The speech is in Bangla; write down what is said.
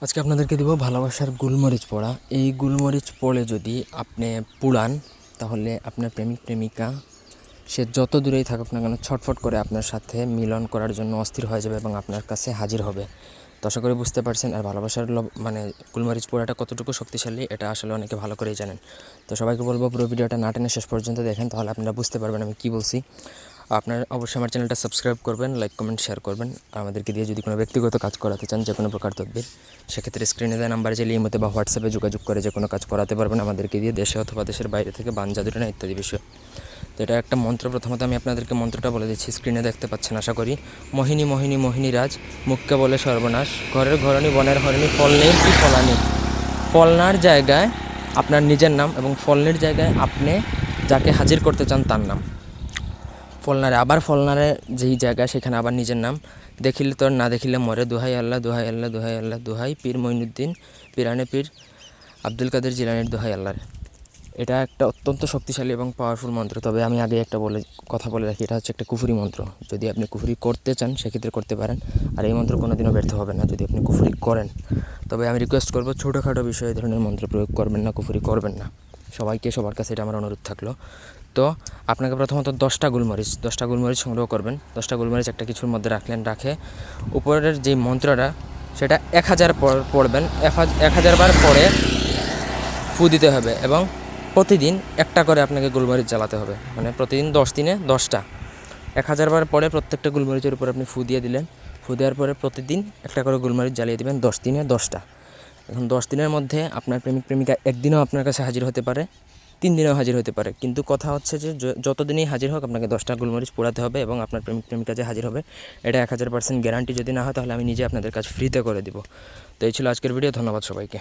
আজকে আপনাদেরকে দেবো ভালোবাসার গুলমরিচ পড়া। এই গুলমরিচ পড়ে যদি আপনি পুড়ান, তাহলে আপনার প্রেমিক, প্রেমিকা, সে যত দূরেই থাকুক না কেন, ছটফট করে আপনার সাথে মিলন করার জন্য অস্থির হয়ে যাবে এবং আপনার কাছে হাজির হবে। আশা করি বুঝতে পারছেন, আর ভালোবাসার লব- মানে গুলমরিচ পোড়াটা কতটুকু শক্তিশালী, এটা আসলে অনেকে ভালো করেই জানেন। তো সবাইকে বলব পুরো ভিডিওটা না টেনে শেষ পর্যন্ত দেখেন, তাহলে আপনারা বুঝতে পারবেন আমি কী বলছি। আপনার অবশ্যই আমার চ্যানেলটা সাবস্ক্রাইব করবেন, লাইক, কমেন্ট শেয়ার করবেন। আমাদেরকে দিয়ে যদি কোনো ব্যক্তিগত কাজ করাতে চান, যে কোনো প্রকার তদবির, সেক্ষেত্রে স্ক্রিনে দেওয়া নাম্বারে চাইলে ইমোতে বা হোয়াটসঅ্যাপে যোগাযোগ করে যে কোনো কাজ করাতে পারবেন আমাদেরকে দিয়ে, দেশে অথবা দেশের বাইরে থেকে বান জাদুটনা ইত্যাদি বিষয়। তো এটা একটা মন্ত্র। প্রথমত আমি আপনাদেরকে মন্ত্রটা বলে দিচ্ছি স্ক্রিনে দেখতে পাচ্ছেন, আশা করি। মোহিনী মোহিনী মোহিনী রাজ, মুখকে বলে সর্বনাশ। ঘরের ঘরণী, বনের হরণী, ফল নেই কি ফলানি ফলনার জায়গায় আপনার নিজের নাম এবং ফলনের জায়গায় আপনি যাকে হাজির করতে চান তার নাম। ফলনারে, আবার ফলনারে যেই জায়গা, সেখানে আবার নিজের নাম। দেখিলে তোর না দেখিলে মরে। দোহাই আল্লাহ দোহাই আল্লাহ দোহাই আল্লাহ, দোহাই পীর মঈনুদ্দিন, পীরানে পীর আব্দুল কাদের জিলানির দোহাই আল্লাহর। এটা একটা অত্যন্ত শক্তিশালী এবং পাওয়ারফুল মন্ত্র। তবে আমি আগে একটা বলে, কথা বলে রাখি, এটা হচ্ছে একটা কুফুরি মন্ত্র। যদি আপনি কুফুরি করতে চান, সেক্ষেত্রে করতে পারেন। আর এই মন্ত্র কোনোদিনও ব্যর্থ হবে না, যদি আপনি কুফুরি করেন। তবে আমি রিকোয়েস্ট করব, ছোটোখাটো বিষয়ে ধরনের মন্ত্র প্রয়োগ করবেন না, কুফুরি করবেন না। সবাইকে সবার কাছে এটা আমার অনুরোধ থাকল। তো আপনাকে প্রথমত দশটা গোলমরিচ দশটা গোলমরিচ সংগ্রহ করবেন। দশটা গোলমরিচ একটা কিছুর মধ্যে রাখলেন, রাখে। উপরের যে মন্ত্রটা, সেটা এক হাজার পড়বেন। এক হাজার বার পরে ফু দিতে হবে এবং প্রতিদিন একটা করে আপনাকে গোলমরিচ জ্বালাতে হবে। মানে প্রতিদিন দশ দিনে দশটা। এক হাজার বার পরে প্রত্যেকটা গোলমরিচের উপর আপনি ফু দিয়ে দিলেন। ফু দেওয়ার পরে প্রতিদিন একটা করে গোলমরিচ জ্বালিয়ে দেবেন দশ দিনে দশটা। এখন দশ দিনের মধ্যে আপনার প্রেমিক, প্রেমিকা একদিনও আপনার কাছে হাজির হতে পারে। তিন দিনেও হাজির হতে পারে। কিন্তু কথা হচ্ছে যে যতদিনই হাজির হোক আপনাকে দশটা গোলমরিচ পোড়াতে হবে এবং আপনার প্রেমিক, প্রেমিকা যে হাজির হবে, এটা এক হাজার পার্সেন্ট গ্যারান্টি যদি না হয়, তাহলে আমি নিজে আপনাদের কাছে ফ্রিতে করে দিব। তো এই ছিল আজকের ভিডিও ধন্যবাদ সবাইকে।